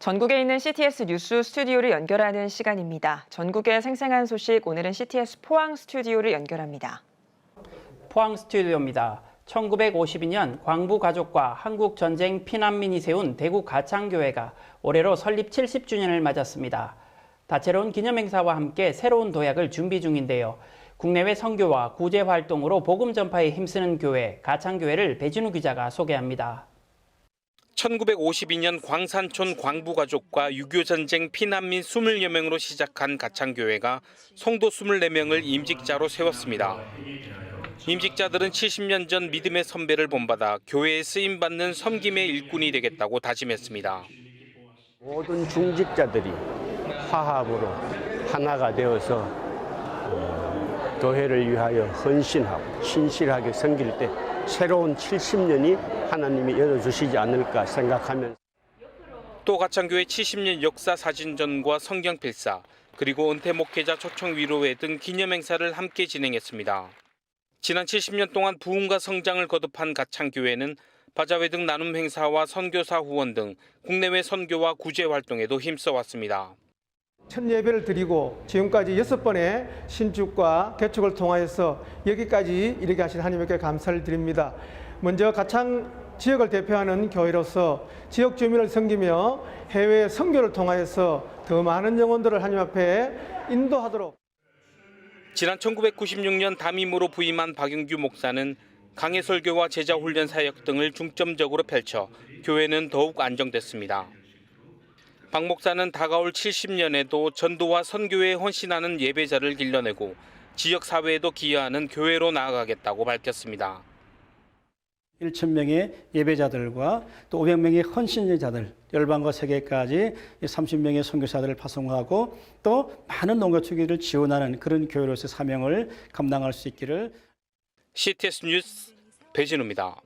전국에 있는 CTS 뉴스 스튜디오를 연결하는 시간입니다. 전국의 생생한 소식 오늘은 CTS 포항 스튜디오를 연결합니다. 포항 스튜디오입니다. 1952년 광부 가족과 한국 전쟁 피난민이 세운 대구 가창교회가 올해로 설립 70주년을 맞았습니다. 다채로운 기념 행사와 함께 새로운 도약을 준비 중인데요. 국내외 선교와 구제 활동으로 복음 전파에 힘쓰는 교회 가창교회를 배진우 기자가 소개합니다. 1952년 광산촌 광부가족과 6.25 전쟁 피난민 20여 명으로 시작한 가창교회가 성도 24명을 임직자로 세웠습니다. 임직자들은 70년 전 믿음의 선배를 본받아 교회에 쓰임받는 섬김의 일꾼이 되겠다고 다짐했습니다. 모든 중직자들이 화합으로 하나가 되어서 어, 교회를 위하여 헌신하고 신실하게 섬길 때 새로운 70년이 하나님이 열어주시지 않을까 생각하면서 또 가창교회 70년 역사 사진전과 성경 필사 그리고 은퇴 목회자 초청 위로회 등 기념 행사를 함께 진행했습니다. 지난 70년 동안 부흥과 성장을 거듭한 가창교회는 바자회 등 나눔 행사와 선교사 후원 등 국내외 선교와 구제 활동에도 힘써왔습니다. 첫 예배를 드리고 지금까지 여섯 번의 신축과 개축을 통하여서 여기까지 이르게 하신 하나님께 감사를 드립니다. 먼저 가창 지역을 대표하는 교회로서 지역 주민을 섬기며 해외 선교를 통하여서 더 많은 영혼들을 하나님 앞에 인도하도록 지난 1996년 담임으로 부임한 박영규 목사는 강해 설교와 제자 훈련 사역 등을 중점적으로 펼쳐 교회는 더욱 안정됐습니다. 박 목사는 다가올 70년에도 전도와 선교에 헌신하는 예배자를 길러내고 지역 사회에도 기여하는 교회로 나아가겠다고 밝혔습니다. 1,000명의 예배자들과 또 500명의 헌신자들, 열방과 세계까지 30명의 선교사들을 파송하고 또 많은 농가 투기를 지원하는 그런 교회로서 사명을 감당할 수 있기를 CTS 뉴스 배진우입니다.